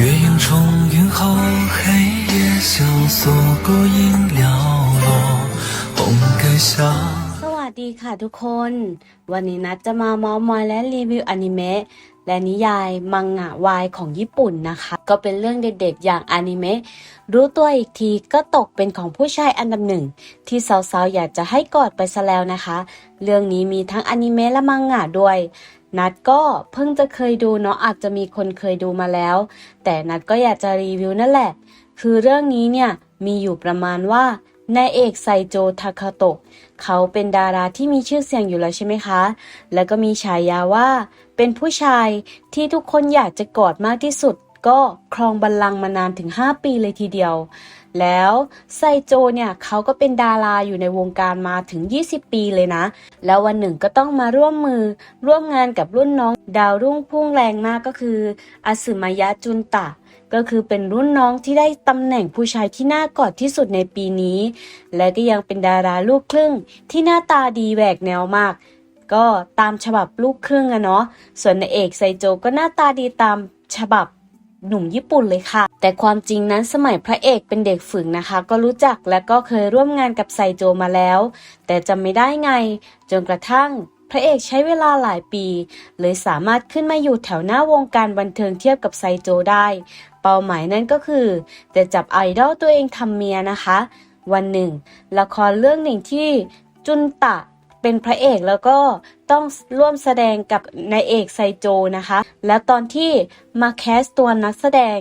月影重云后，黑夜萧索，孤影寥落，红盖下。 สวัสดีค่ะทุกคน วันนี้นัดจะมาเมาส์มอยและรีวิวอนิเมะและนิยายมังงะวายของญี่ปุ่นนะคะ ก็เป็นเรื่องเด็ดๆอย่างอนิเมะรู้ตัวอีกทีก็ตกเป็นของผู้ชายอันดับหนึ่ง ที่สาวๆอยากจะให้กอดไปซะแล้วนะคะ เรื่องนี้มีทั้งอนิเมะและมังงะด้วย นัดก็เพิ่งจะเคยดูเนาะอาจจะมีคนเคยดูมาแล้ว แต่นัดก็อยากจะรีวิวนั่นแหละ คือเรื่องนี้เนี่ยมีอยู่ประมาณว่านายเอกไซโจทาคาโตะเขาเป็นดาราที่มีชื่อเสียงอยู่แล้วใช่ไหมคะ แล้วก็มีฉายาว่า เป็นผู้ชายที่ทุกคนอยากจะกอดมากที่สุด ก็ครองบัลลังก์มานานถึง 5 ปีเลยทีเดียว แล้วไซโจเนี่ยเขาก็เป็นดาราอยู่ในวงการมาถึง 20 ปีเลยนะ แล้ววันหนึ่งก็ต้องมาร่วมมือร่วมงานกับรุ่นน้อง ดาวรุ่งพุ่งแรงมากก็คืออาสึมายะจุนตะ ก็คือเป็นรุ่นน้องที่ได้ตำแหน่งผู้ชายที่น่ากอดที่สุดในปีนี้ และก็ยังเป็นดาราลูกครึ่งที่หน้าตาดีแหวกแนวมากก็ตามฉบับลูกครึ่งอะเนาะ ส่วนนายเอกไซโจก็หน้าตาดีตามฉบับ หนุ่มญี่ปุ่นเลยค่ะ แต่ความจริงนั้นสมัยพระเอกเป็นเด็กฝึกนะคะ ก็รู้จักและก็เคยร่วมงานกับไซโจมาแล้ว แต่จำไม่ได้ไง จนกระทั่งพระเอกใช้เวลาหลายปี เลยสามารถขึ้นมาอยู่แถวหน้าวงการบันเทิงเทียบกับไซโจได้ เป้าหมายนั่นก็คือจะจับไอดอลตัวเองทำเมียนะคะ วันหนึ่ง ละครเรื่องหนึ่งที่จุนตะ เป็นพระเอกแล้วก็ต้องร่วมแสดงกับนายเอกไซโจนะคะ แล้วตอนที่มาแคสตัวนักแสดง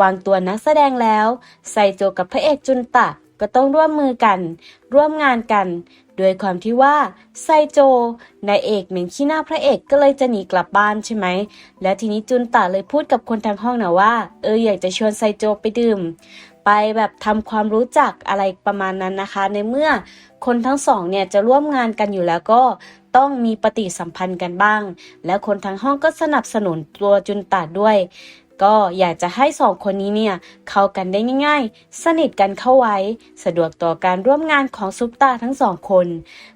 วางตัวนักแสดงแล้ว ไซโจกับพระเอกจุนตะก็ต้องร่วมมือกัน ร่วมงานกัน โดยความที่ว่าไซโจนายเอกเหม็นขี้หน้าพระเอกก็เลยจะหนีกลับบ้านใช่ไหม แล้วทีนี้จุนตะเลยพูดกับคนทางห้องนะว่า เอออยากจะชวนไซโจไปดื่ม ไปแบบทำความรู้จักอะไรประมาณนั้นนะคะ ในเมื่อคนทั้งสองเนี่ยจะร่วมงานกันอยู่แล้วก็ต้องมีปฏิสัมพันธ์กันบ้าง และคนทั้งห้องก็สนับสนุนตัวจุนตาด้วย ก็อยากจะให้สองคนนี้เนี่ยเข้ากันได้ง่ายๆ สนิทกันเข้าไว้ สะดวกต่อการร่วมงานของซุปตาทั้งสองคน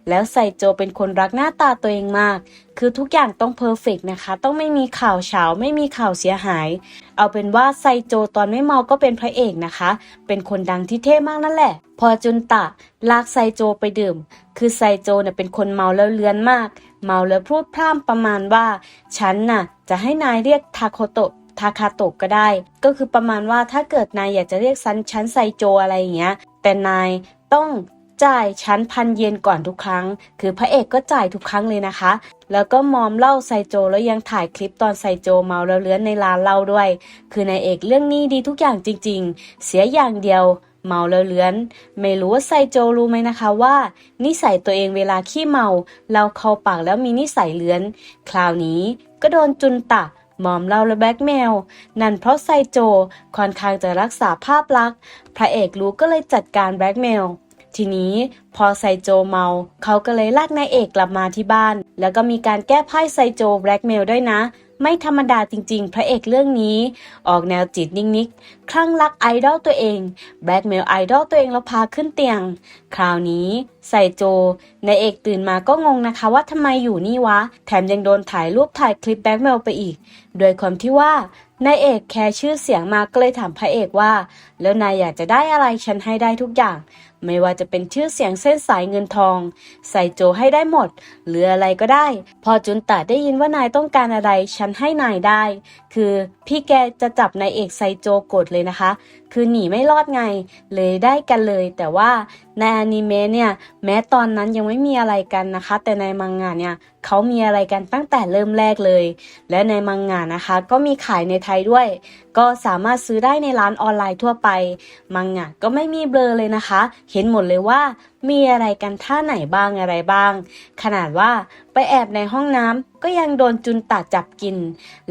แล้วไซโจเป็นคนรักหน้าตาตัวเองมาก คือทุกอย่างต้องเพอร์เฟกนะคะ ต้องไม่มีข่าวเฉาไม่มีข่าวเสียหาย เอาเป็นว่าไซโจตอนไม่เมาก็เป็นพระเอกนะคะ เป็นคนดังที่เท่มากนั่นแหละ พอจุนตะลากไซโจไปดื่ม คือไซโจเนี่ยเป็นคนเมาแล้วเลือนมาก เมาแล้วพูดพร่ำประมาณว่า ฉันน่ะจะให้นายเรียกทาโคโตะ ทาคาโตะก็ได้ ก็คือประมาณว่าถ้าเกิดนายอยากจะเรียกฉันชั้นไซโจอะไรอย่างเงี้ย แต่นายต้องจ่ายชั้นพันเยนก่อนทุกครั้ง คือพระเอกก็จ่ายทุกครั้งเลยนะคะ แล้วก็มอมเล่าไซโจแล้วยังถ่ายคลิปตอนไซโจเมาแล้วเลื้อนในร้านเหล้าด้วย คือนายเอกเรื่องนี้ดีทุกอย่างจริง ๆ เสียอย่างเดียวเมาแล้วเลื้อน ไม่รู้ว่าไซโจรู้ไหมนะคะว่า นิสัยตัวเองเวลาขี้เมา เราเข้าปากแล้วมีนิสัยเลื้อน คราวนี้ก็โดนจุนตะ มอมเราและแบล็กเมล นั่นเพราะไซโจค่อนข้างจะรักษาภาพลักษณ์ พระเอกรู้ก็เลยจัดการแบล็กเมล ทีนี้พอไซโจเมา เขาก็เลยลากนายเอกกลับมาที่บ้าน แล้วก็มีการแก้ไพ่ไซโจแบล็กเมลด้วยนะ ไม่ธรรมดาจริงๆ พระเอกเรื่องนี้ ออกแนวจิตนิ่งๆ คลั่งรักไอดอลตัวเองแบล็กเมลไอดอลตัวเองแล้วพาขึ้นเตียง คราวนี้ไซโจนายเอกตื่นมาก็งงนะคะว่าทำไมอยู่นี่วะ แถมยังโดนถ่ายรูปถ่ายคลิปแบล็กเมลไปอีก โดยความที่ว่านายเอกแคร์ชื่อเสียงมาก็เลยถามพระเอกว่า แล้วนายอยากจะได้อะไรฉันให้ได้ทุกอย่างไม่ว่าจะเป็นชื่อเสียงเส้นสายเงินทอง ใส่โจให้ได้หมด หรืออะไรก็ได้ พอจุนตะได้ยินว่านายต้องการอะไร ฉันให้นายได้ คือพี่แกจะจับนายเอกไซโจกดเลยนะคะ คือหนีไม่รอดไง เลยได้กันเลย แต่ว่าในอนิเมะเนี่ยแม้ตอนนั้นยังไม่มีอะไรกันนะคะ แต่ในมังงะเนี่ยเขามีอะไรกันตั้งแต่เริ่มแรกเลย และในมังงะนะคะ ก็มีขายในไทยด้วย ก็สามารถซื้อได้ในร้านออนไลน์ทั่วไป มังงะก็ไม่มีเบลอเลยนะคะ เห็นหมดเลยว่ามีอะไรกันท่าไหนบ้างอะไรบ้าง ขนาดว่าไปแอบในห้องน้ำก็ยังโดนจุนตาจับกิน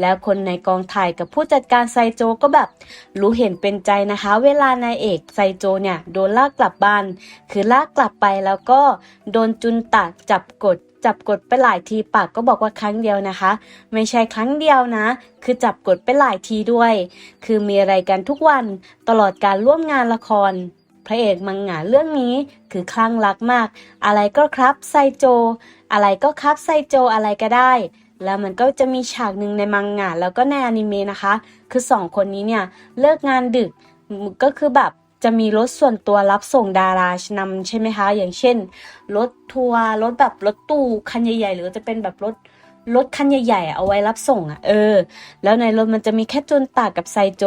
แล้วคนในกองถ่ายกับผู้จัดการไซโจก็แบบ รู้เห็นเป็นใจนะคะ เวลานายเอกไซโจเนี่ยโดนลากกลับบ้าน คือลากกลับไปแล้วก็โดนจุนตาจับกด จับกดไปหลายทีปากก็บอกว่าครั้งเดียวนะคะ ไม่ใช่ครั้งเดียวนะ คือจับกดไปหลายทีด้วย คือมีอะไรกันทุกวันตลอดการร่วมงานละคร พระเอกมังงะเรื่องนี้คือคลั่งรักมาก อะไรก็ครับไซโจ อะไรก็ครับไซโจอะไรก็ได้แล้วมันก็จะมีฉากหนึ่งในมังงะแล้วก็ในอนิเมะนะคะ คือสองคนนี้เนี่ยเลิกงานดึกก็คือแบบ จะมีรถส่วนตัวรับส่งดารานำใช่ไหมคะ อย่างเช่นรถทัวร์รถแบบรถตู้คันใหญ่ ๆ หรือจะเป็นแบบรถรถคันใหญ่ๆ เอาไว้รับส่งอะเออ แล้วในรถมันจะมีแค่จุนตากับไซโจ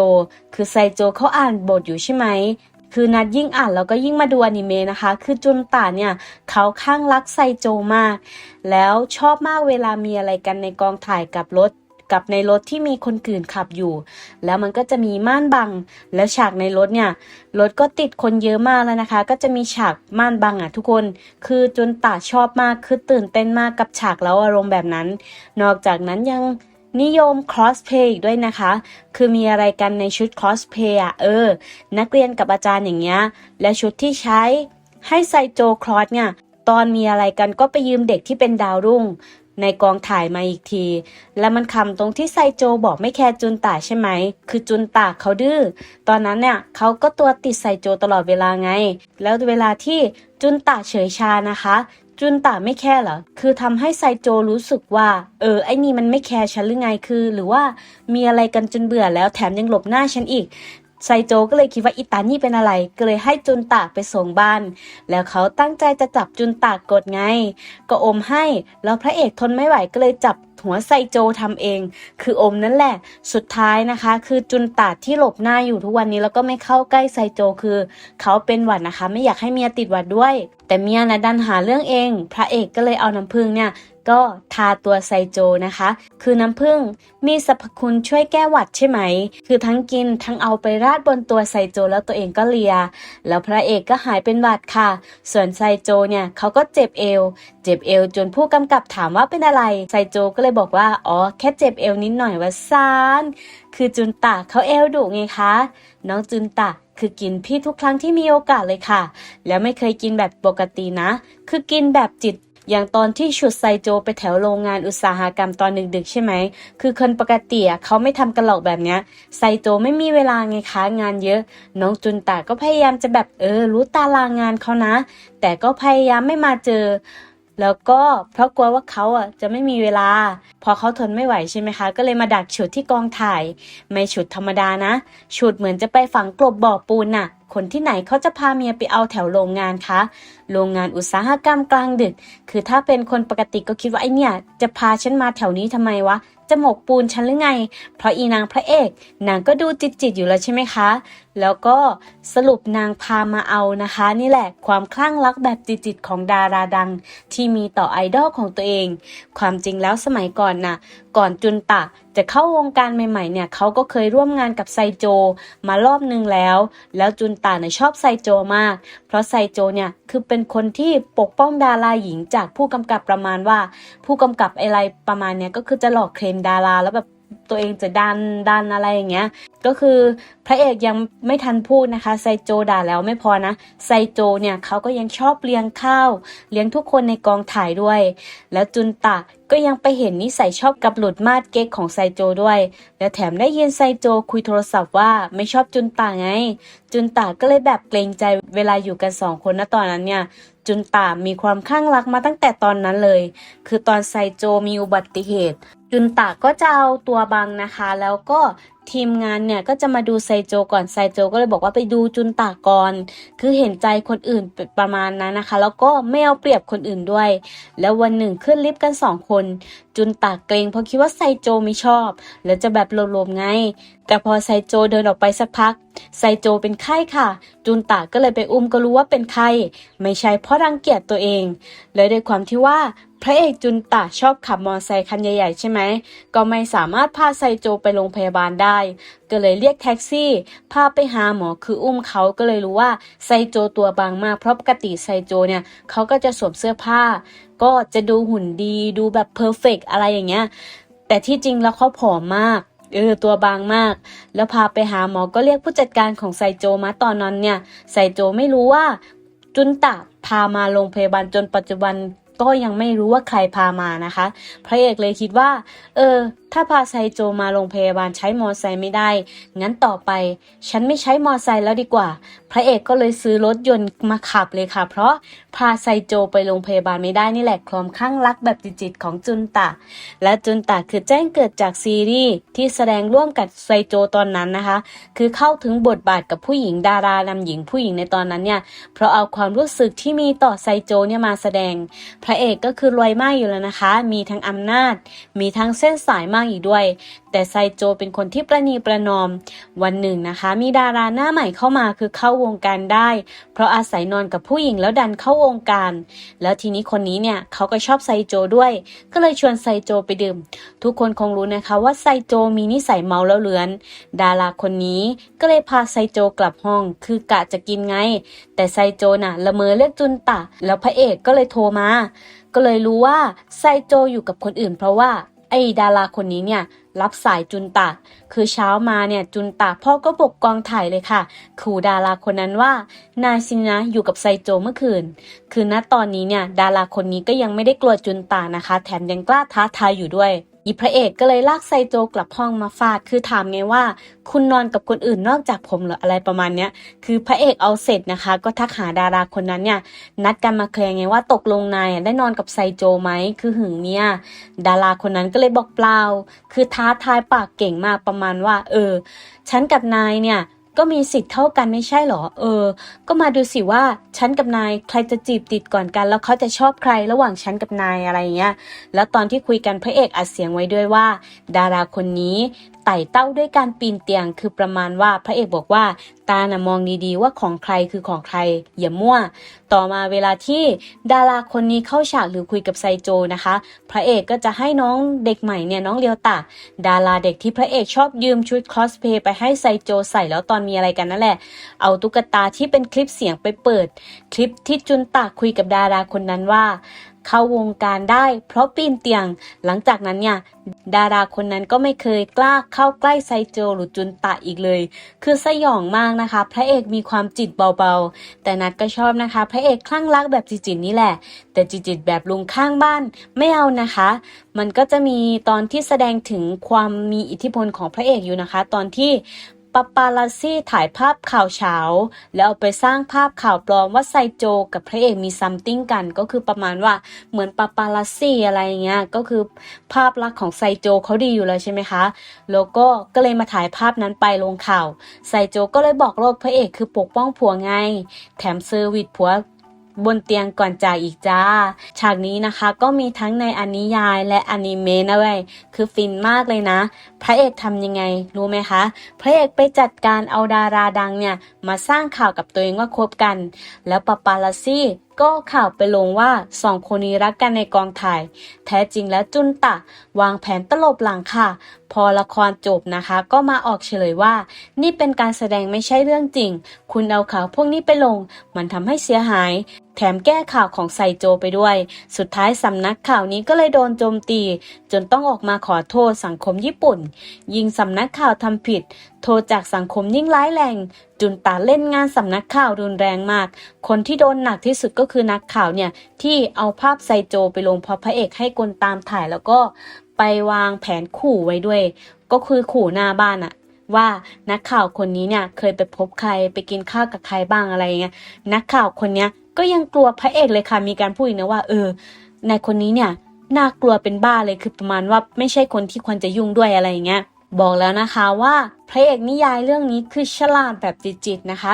คือไซโจเขาอ่านบทอยู่ใช่ไหมคือนัดยิ่งอ่านแล้วก็ยิ่งมาดูอนิเมะนะคะ คือจุนตาเนี่ยเขาข้างรักไซโจมาก แล้วชอบมากเวลามีอะไรกันในกองถ่ายกับรถ กับในรถที่มีคนอื่นขับอยู่ แล้วมันก็จะมีม่านบัง แล้วฉากในรถเนี่ยรถก็ติดคนเยอะมากแล้วนะคะ ก็จะมีฉากม่านบังอะทุกคน คือจนตาชอบมากคือตื่นเต้นมากกับฉากแล้วอารมณ์แบบนั้น นอกจากนั้นยังนิยมคอสเพย์อีกด้วยนะคะ คือมีอะไรกันในชุดคอสเพย์อะเออ นักเรียนกับอาจารย์อย่างเงี้ย และชุดที่ใช้ให้ไซโจคลอสเนี่ย ตอนมีอะไรกันก็ไปยืมเด็กที่เป็นดาวรุ่ง ในกองถ่ายมาอีกที แล้วมันคำตรงที่ไซโจบอกไม่แคร์จุนตาใช่ไหม คือจุนตาเขาดื้อ ตอนนั้นเนี่ยเขาก็ตัวติดไซโจตลอดเวลาไง แล้วเวลาที่จุนตาเฉยชานะคะ จุนตาไม่แคร์เหรอ คือทำให้ไซโจรู้สึกว่า เออไอ้นี่มันไม่แคร์ฉันหรือไงคือ หรือว่ามีอะไรกันจนเบื่อแล้วแถมยังหลบหน้าฉันอีก ไซโจก็เลยคิดว่าอิตานี่เป็นอะไร ก็เลยให้จุนตากไปส่งบ้าน แล้วเขาตั้งใจจะจับจุนตากกดไง ก็อมให้ แล้วพระเอกทนไม่ไหวก็เลยจับหัวไซโจทำเอง คืออมนั่นแหละ สุดท้ายนะคะ คือจุนตาที่หลบหน้าอยู่ทุกวันนี้แล้วก็ไม่เข้าใกล้ไซโจคือ เขาเป็นหวัดนะคะ ไม่อยากให้เมียติดหวัดด้วย แต่เมียนะดันหาเรื่องเอง พระเอกก็เลยเอาน้ำผึ้งเนี่ย ก็ทาตัวไซโจนะคะ คือน้ำผึ้งมีสรรพคุณช่วยแก้หวัดใช่ไหม คือทั้งกินทั้งเอาไปราดบนตัวไซโจแล้วตัวเองก็เลีย แล้วพระเอกก็หายเป็นหวัดค่ะ ส่วนไซโจเนี่ยเขาก็เจ็บเอว เจ็บเอวจนผู้กำกับถามว่าเป็นอะไร ไซโจก็เลยบอกว่า อ๋อ แค่เจ็บเอวนิดหน่อยว่าซาน คือจุนตะเขาเอวดุไงคะ น้องจุนตะคือกินพี่ทุกครั้งที่มีโอกาสเลยค่ะ แล้วไม่เคยกินแบบปกตินะ คือกินแบบจิต อย่างตอนที่ฉุดไซโจไปแถวโรงงานอุตสาหกรรมตอนดึกๆใช่ไหม คือคนปกติเขาไม่ทำกันหรอกแบบเนี้ย ไซโจไม่มีเวลาไงคะงานเยอะ น้องจุนตะก็พยายามจะแบบเออ รู้ตารางงานเขานะ แต่ก็พยายามไม่มาเจอ แล้วก็เพราะกลัวว่าเขาอะจะไม่มีเวลา พอเขาทนไม่ไหวใช่ไหมคะ ก็เลยมาดักฉุดที่กองถ่าย ไม่ฉุดธรรมดานะ ฉุดเหมือนจะไปฝังกลบบ่อปูนน่ะ คนที่ไหนเขาจะพาเมียไปเอาแถวโรงงานคะ โรงงานอุตสาหกรรมกลางดึก คือถ้าเป็นคนปกติก็คิดว่าไอเนี่ยจะพาฉันมาแถวนี้ทำไมวะ จะหมกปูนฉันหรือไง เพราะอีนางพระเอกนางก็ดูจิตจิตอยู่แล้วใช่ไหมคะ แล้วก็สรุปนางพามาเอานะคะ นี่แหละความคลั่งรักแบบจิตจิตของดาราดัง ที่มีต่อไอดอลของตัวเอง ความจริงแล้วสมัยก่อนน่ะ ก่อนจุนตะจะเข้าวงการใหม่ๆเนี่ยเขาก็เคยร่วมงานกับไซโจมารอบนึงแล้ว แล้วจุนตะเนี่ยชอบไซโจมาก เพราะไซโจเนี่ยคือเป็นคนที่ปกป้องดาราหญิงจากผู้กำกับประมาณว่า ผู้กำกับอะไรประมาณเนี้ยก็คือจะหลอกเคลมดาราแล้วแบบตัวเองจะดันดันอะไรอย่างเงี้ย ก็คือพระเอกยังไม่ทันพูดนะคะ ไซโจด่าแล้วไม่พอนะ ไซโจเนี่ยเขาก็ยังชอบเลี้ยงข้าว เลี้ยงทุกคนในกองถ่ายด้วย แล้วจุนตะ ก็ยังไปเห็นนิสัยชอบกับหลุดมาดเก๊กของไซโจด้วย และแถมได้ยินไซโจคุยโทรศัพท์ว่าไม่ชอบจุนตาไง จุนตาก็เลยแบบเกรงใจเวลาอยู่กันสองคนนะตอนนั้นเนี่ยจุนตามีความข้างรักมาตั้งแต่ตอนนั้นเลย คือตอนไซโจมีอุบัติเหตุ จุนตาก็จะเอาตัวบังนะคะ แล้วก็ ทีมงานเนี่ยก็จะมาดูไซโจก่อนไซโจก็เลยบอกว่าไปดูจุนตาก่อน คือเห็นใจคนอื่นประมาณนั้นนะคะ แล้วก็ไม่เอาเปรียบคนอื่นด้วย แล้ววันหนึ่งขึ้นลิฟต์กันสองคน จุนตาเกรงเพราะคิดว่าไซโจไม่ชอบ แล้วจะแบบโลมๆไง แต่พอไซโจเดินออกไปสักพัก ไซโจเป็นไข้ค่ะ จุนตาก็เลยไปอุ้มก็รู้ว่าเป็นไข้ไม่ใช่เพราะรังเกียจตัวเองและด้วยความที่ว่าพระเอกจุนตะชอบขับมอเตอร์ไซค์คันใหญ่ๆใช่ไหม ก็ไม่สามารถพาไซโจไปโรงพยาบาลได้ ก็เลยเรียกแท็กซี่ พาไปหาหมอคืออุ้มเขาก็เลยรู้ว่าไซโจตัวบางมาก เพราะปกติไซโจเนี่ยเขาก็จะสวมเสื้อผ้า ก็จะดูหุ่นดีดูแบบเพอร์เฟกอะไรอย่างเงี้ย แต่ที่จริงแล้วเขาผอมมาก เออตัวบางมาก แล้วพาไปหาหมอก็เรียกผู้จัดการของไซโจมาตอนนั้นเนี่ย ไซโจไม่รู้ว่าจุนตะพามาโรงพยาบาลจนปัจจุบันก็ยังไม่รู้ว่าใครพามานะคะ พระเอกเลยคิดว่า เออ ถ้าพาไซโจมาโรงพยาบาลใช้มอไซค์ไม่ได้ งั้นต่อไป ฉันไม่ใช้มอไซค์แล้วดีกว่าพระเอกก็เลยซื้อรถยนต์มาขับเลยค่ะ เพราะพาไซโจไปโรงพยาบาลไม่ได้นี่แหละความข้างรักแบบจิตๆของจุนตะ และจุนตะคือแจ้งเกิดจากซีรีส์ที่แสดงร่วมกับไซโจตอนนั้นนะคะ คือเข้าถึงบทบาทกับผู้หญิงดารานำหญิงผู้หญิงในตอนนั้นเนี่ยเพราะเอาความรู้สึกที่มีต่อไซโจเนี่ยมาแสดง พระเอกก็คือรวยมากอยู่แล้วนะคะ มีทั้งอำนาจ มีทั้งเส้นสายมากอีกด้วย แต่ไซโจเป็นคนที่ประนีประนอม วันหนึ่งนะคะ มีดาราหน้าใหม่เข้ามาคือเข้าวงการได้ เพราะอาศัยนอนกับผู้หญิงแล้วดันเข้าวงการ แล้วทีนี้คนนี้เนี่ยเขาก็ชอบไซโจด้วย ก็เลยชวนไซโจไปดื่ม ทุกคนคงรู้นะคะว่าไซโจมีนิสัยเมาแล้วเลือน ดาราคนนี้ก็เลยพาไซโจกลับห้อง คือกะจะกินไง แต่ไซโจน่ะละเมอเรียกจุนตะ แล้วพระเอกก็เลยโทรมา ก็เลยรู้ว่าไซโจอยู่กับคนอื่น เพราะว่าไอ้ดาราคนนี้เนี่ย รับสายจุนตะ คือเช้ามาเนี่ยจุนตะพ่อก็ปกกองถ่ายเลยค่ะขู่ดาราคนนั้นว่า นายชินะอยู่กับไซโจเมื่อคืน คือณตอนนี้เนี่ยดาราคนนี้ก็ยังไม่ได้กลัวจุนตานะคะ แถมยังกล้าท้าทายอยู่ด้วย อีพระเอกก็เลยลากไซโจกลับห้องมาฟาด คือถามไงว่า คุณนอนกับคนอื่นนอกจากผมเหรออะไรประมาณเนี้ย คือพระเอกเอาเสร็จนะคะ ก็ทักหาดาราคนนั้นเนี่ย นัดกันมาเคลียร์ไงว่าตกลงนายได้นอนกับไซโจไหม คือหึงเนี่ยดาราคนนั้นก็เลยบอกเปล่า คือท้าทายปากเก่งมากประมาณว่า เออ ฉันกับนายเนี่ย ก็มีสิทธิ์เท่ากันไม่ใช่เหรอ เออ ก็มาดูสิว่าฉันกับนายใครจะจีบติดก่อนกัน แล้วเขาจะชอบใครระหว่างฉันกับนายอะไรเงี้ย แล้วตอนที่คุยกันพระเอกอัดเสียงไว้ด้วยว่า ดาราคนนี้ ไต่เต้าด้วยการปีนเตียง คือประมาณว่าพระเอกบอกว่า ตาน่ะมองดีๆว่าของใครคือของใครอย่ามั่ว ต่อมาเวลาที่ดาราคนนี้เข้าฉากหรือคุยกับไซโจนะคะ พระเอกก็จะให้น้องเด็กใหม่เนี่ยน้องเลียวตะดาราเด็กที่พระเอกชอบยืมชุดคอสเพย์ไปให้ไซโจใส่แล้วตอนมีอะไรกันนั่นแหละ เอาตุ๊กตาที่เป็นคลิปเสียงไปเปิด คลิปที่จุนตะคุยกับดาราคนนั้นว่า เข้าวงการได้ เพราะปีนเตียง หลังจากนั้นเนี่ยดาราคนนั้นก็ไม่เคยกล้าเข้าใกล้ไซโจหรือจุนตะอีกเลย คือสยองมากนะคะ พระเอกมีความจิตเบาๆ แต่นัดก็ชอบนะคะ พระเอกคลั่งรักแบบจิตๆนี่แหละ แต่จิตแบบลุงข้างบ้านไม่เอานะคะ มันก็จะมีตอนที่แสดงถึงความมีอิทธิพลของพระเอกอยู่นะคะ ตอนที่ ปาปาลาซี่ถ่ายภาพข่าวเช้า แล้วเอาไปสร้างภาพข่าวปลอมว่าไซโจกับพระเอกมีซัมติงกัน ก็คือประมาณว่าเหมือนปาปาลาซี่อะไรเงี้ยก็คือภาพลักษณ์ของไซโจเขาดีอยู่แล้วใช่ไหมคะแล้วก็ก็เลยมาถ่ายภาพนั้นไปลงข่าวไซโจก็เลยบอกโลกพระเอกคือปกป้องผัวไง แถมเซอร์วิสผัว บนเตียงก่อนจายอีกจ้า ฉากนี้นะคะก็มีทั้งในอนิยายและอนิเมะนะเว้ยคือฟินมากเลยนะ พระเอกทำยังไงรู้ไหมคะ พระเอกไปจัดการเอาดาราดังเนี่ย มาสร้างข่าวกับตัวเองว่าคบกัน แล้วปาปาลาซี่ก็ข่าวไปลงว่าสองคนนี้รักกันในกองถ่าย แท้จริงแล้วจุนตะ วางแผนตลบหลังค่ะ พอละครจบนะคะ ก็มาออกเฉลยว่า นี่เป็นการแสดงไม่ใช่เรื่องจริง คุณเอาข่าวพวกนี้ไปลง มันทำให้เสียหาย แถมแก้ข่าวของไซโจไปด้วย สุดท้ายสำนักข่าวนี้ก็เลยโดนโจมตี จนต้องออกมาขอโทษสังคมญี่ปุ่น ยิงสำนักข่าวทำผิด โทษจากสังคมยิ่งร้ายแรง จุนตาเล่นงานสำนักข่าวรุนแรงมาก คนที่โดนหนักที่สุดก็คือนักข่าวเนี่ยที่เอาภาพไซโจไปลงพราะพระเอกให้กลตามถ่ายแล้วก็ไปวางแผนขู่ไว้ด้วย ก็คือขู่หน้าบ้านอะว่านักข่าวคนนี้เนี่ยเคยไปพบใครไปกินข้าวกับใครบ้างอะไรเงี้ยนักข่าวคนเนี้ย ก็ยังกลัวพระเอกเลยค่ะ มีการพูดอีกนะว่า เออในคนนี้เนี่ยน่ากลัวเป็นบ้าเลยคือประมาณว่าไม่ใช่คนที่ควรจะยุ่งด้วยอะไรอย่างเงี้ย บอกแล้วนะคะว่าพระเอกนิยายเรื่องนี้คือฉลาดแบบจิตๆนะคะ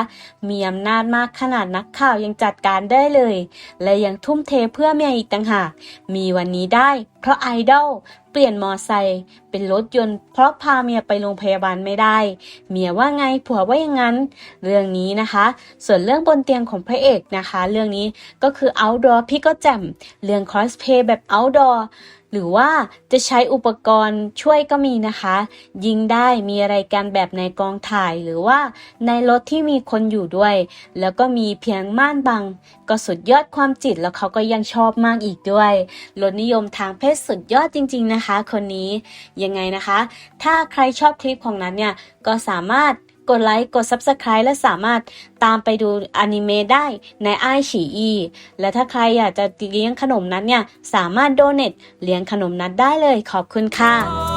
มีอำนาจมากขนาดนักข่าวยังจัดการได้เลย และยังทุ่มเทเพื่อเมียอีกต่างหาก มีวันนี้ได้ เพราะไอดอลเปลี่ยนมอไซค์เป็นรถยนต์ เพราะพาเมียไปโรงพยาบาลไม่ได้ เมียว่าไงผัวว่าอย่างนั้น เรื่องนี้นะคะ ส่วนเรื่องบนเตียงของพระเอกนะคะ เรื่องนี้ก็คือ outdoor พี่ก็แจ่มเรื่อง cosplay แบบ outdoor หรือว่าจะใช้อุปกรณ์ช่วยก็มีนะคะ ยิงได้มีอะไรกันแบบในกองถ่ายหรือว่าในรถที่มีคนอยู่ด้วย แล้วก็มีเพียงม่านบัง ก็สุดยอดความจิตแล้วเขาก็ยังชอบมากอีกด้วยรสนิยมทางเพศสุดยอดจริง ๆนะคะ คนนี้ยังไงนะคะ ถ้าใครชอบคลิปของนั้นเนี่ยก็สามารถ กดไลค์ กด Subscribe และสามารถตามไปดูอนิเมะได้ในไอฉีอี และถ้าใครอยากจะเลี้ยงขนมนั้นเนี่ย สามารถโดเน t เลี้ยงขนมนั้นได้เลยขอบคุณค่ะ